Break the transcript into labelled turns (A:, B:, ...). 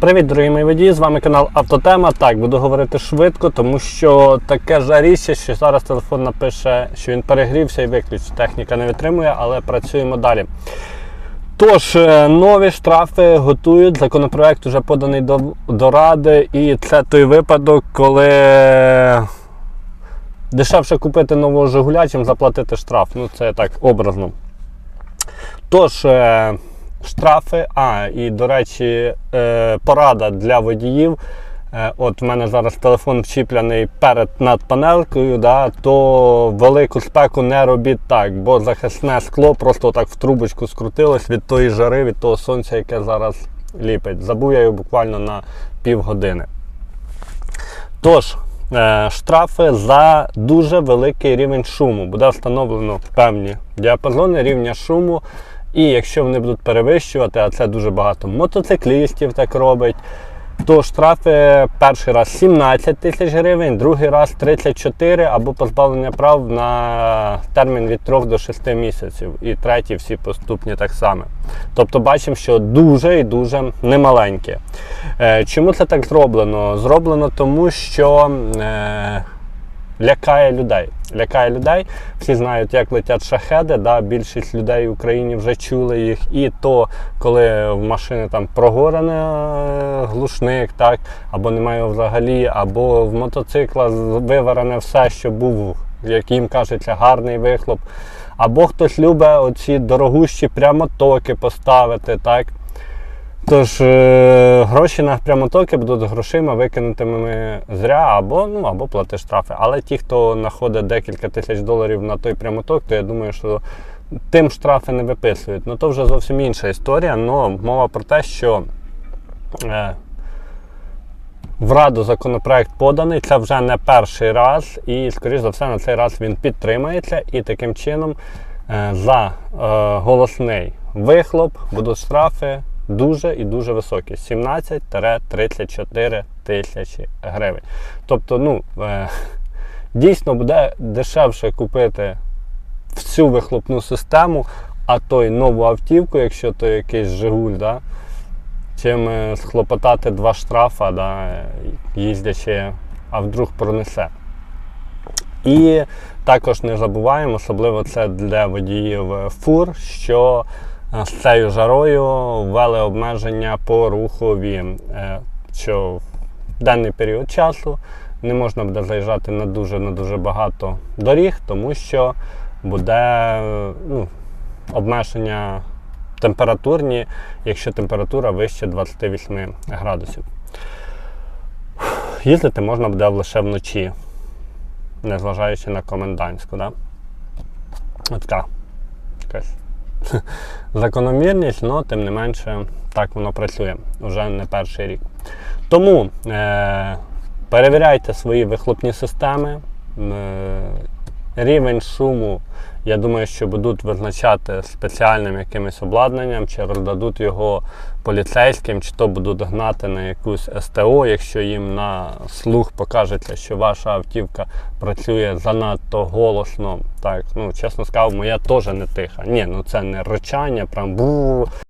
A: Привіт, дорогі мої водії! З вами канал Автотема. Так, буду говорити швидко, тому що таке жаріще, що зараз телефон напише, що він перегрівся і виключить. Техніка не витримує, але працюємо далі. Тож, е, нові штрафи готують. Законопроект вже поданий до, до Ради, і це той випадок, коли дешевше купити нового Жигуля, чим заплатити штраф. Ну, це так образно. Тож, е, штрафи. А, і до речі, е, порада для водіїв. Е, От в мене зараз телефон вчіпляний перед над панелкою, да, то велику спеку не робіть так, бо захисне скло просто так в трубочку скрутилось від тої жари, від того сонця, яке зараз ліпить. Забув я його буквально на півгодини. Тож, е, штрафи за дуже великий рівень шуму. Буде встановлено певні діапазони рівня шуму. І якщо вони будуть перевищувати, а це дуже багато мотоциклістів так робить, то штрафи перший раз 17 тисяч гривень, другий раз 34 або позбавлення прав на термін від 3 до 6 місяців. І третій всі поступні так само. Тобто бачимо, що дуже і дуже немаленьке. Е, Чому це так зроблено? Зроблено тому, що е, лякає людей. Лякає людей. Всі знають, як летять шахеди. Да? Більшість людей в Україні вже чули їх. І то, коли в машини там прогорений е, глушник, так, або немає взагалі, або в мотоцикла виварене все, що був, як їм кажеться, гарний вихлоп. Або хтось любить оці дорогущі прямотоки поставити, так. Тож е, гроші на прямотоки будуть грошима викинутими зря або ну або плати штрафи. Але ті, хто знаходить декілька тисяч доларів на той прямоток, то я думаю, що тим штрафи не виписують. Ну то вже зовсім інша історія. Но мова про те, що е, в Раду законопроект поданий, це вже не перший раз, і, скоріш за все, на цей раз він підтримається. І таким чином е, за е, голосний вихлоп будуть штрафи дуже і дуже високі 17-34 тисячі гривень. Тобто, ну, е, дійсно буде дешевше купити всю вихлопну систему, а то й нову автівку, якщо то якийсь Жигуль, да, чим е, схлопотати два штрафа, да, їздячи, а вдруг пронесе. І також не забуваємо, особливо це для водіїв е, фур, що з цією жарою ввели обмеження по рухові, е, що в денний період часу не можна буде заїжджати на дуже на дуже багато доріг, тому що буде е, ну, обмеження температурні, якщо температура вище 28 градусів. Їздити можна буде лише вночі, незважаючи на комендантську. Да? Така якась закономірність, але тим не менше так воно працює вже не перший рік. Тому е- перевіряйте свої вихлопні системи. Е- рівень шуму, я думаю, що будуть визначати спеціальним якимось обладнанням, чи роздадуть його поліцейським, чи то будуть гнати на якусь СТО, якщо їм на слух покажеться, що ваша автівка працює занадто голосно. Так, ну чесно скажу, моя теж не тиха. Ні, ну це не ричання, прям бу.